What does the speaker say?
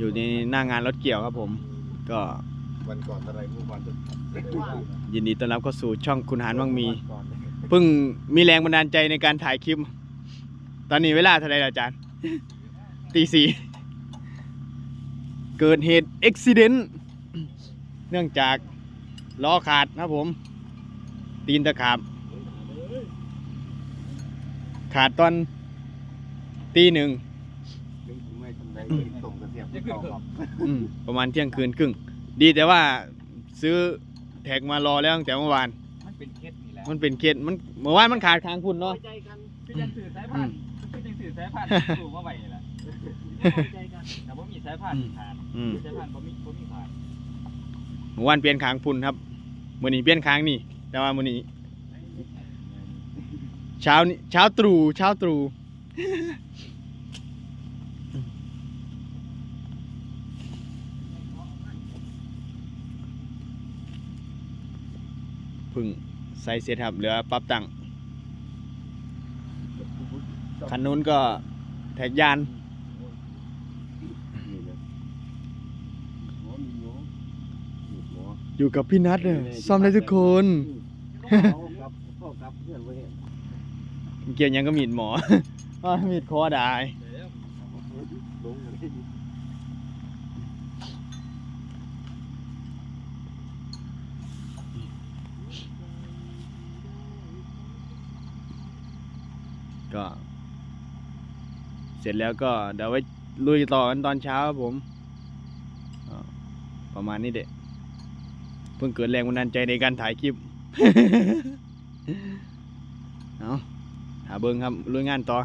อยู่ในหน้างานรถเกี่ยวครับผม ก็วันก่อนอะไรเมื่อวานจะยินดีต้อนรับเข้าสู่ช่องคุณหานวังมีเพิ่งมีแรงบันดาลใจในการถ่ายคลิป ตอนนี้เวลาเท่าไหร่แล้วอาจารย์ ตีสี่เกิดเหตุอุบิเหตุเนื่องจากล้อขาดนะครับผม ตีนตะขาบ ขาดตอนตีหนึ่งถึง ถึงไม่ทันใดส่งกระเทียมเข้าครับอืมประมาณเที่ยงคืนครึ่ง ดีแต่ว่าซื้อแท็กมารอแล้วตั้งแต่เมื่อวาน มันเป็นเคสนี่แหละมันเป็นเคสมันเมื่อวานมันขาดค้างพุ่นเนาะ ใจกันคือยังสื่อสายพันธุ์คือยังสื่อสายพันธุ์สู่มาไหวนี่แหละใจกันแต่ว่ามีสายพันธุ์ขาดอืมสายพันธุ์บ่มีบ่มีขาดเมื่อวานเปลี่ยนค้างพุ่นครับมื่อนี้เปลี่ยนค้างนี่ แต่ว่ามื่อนี้ เช้านี้เช้าตรู่เช้าตรู่ พึ่งใส่เสร็จครับเหลือปรับตั้งคันนู้นก็แท็กยาน อยู่กับพี่นัทเนี่ยซ่อมได้ทุกคน เกี่ยวยังก็มีดหมออ้าวมีดคอได้ ลงเลย ก็ เสร็จแล้วก็เดี๋ยวไว้ลุยต่อกันตอนเช้าครับผมประมาณนี้เด็เพิ่งเกิดแรงบันดาลใจในการถ่ายคลิปเอาหาเบิ้งครับลุยงานต่อ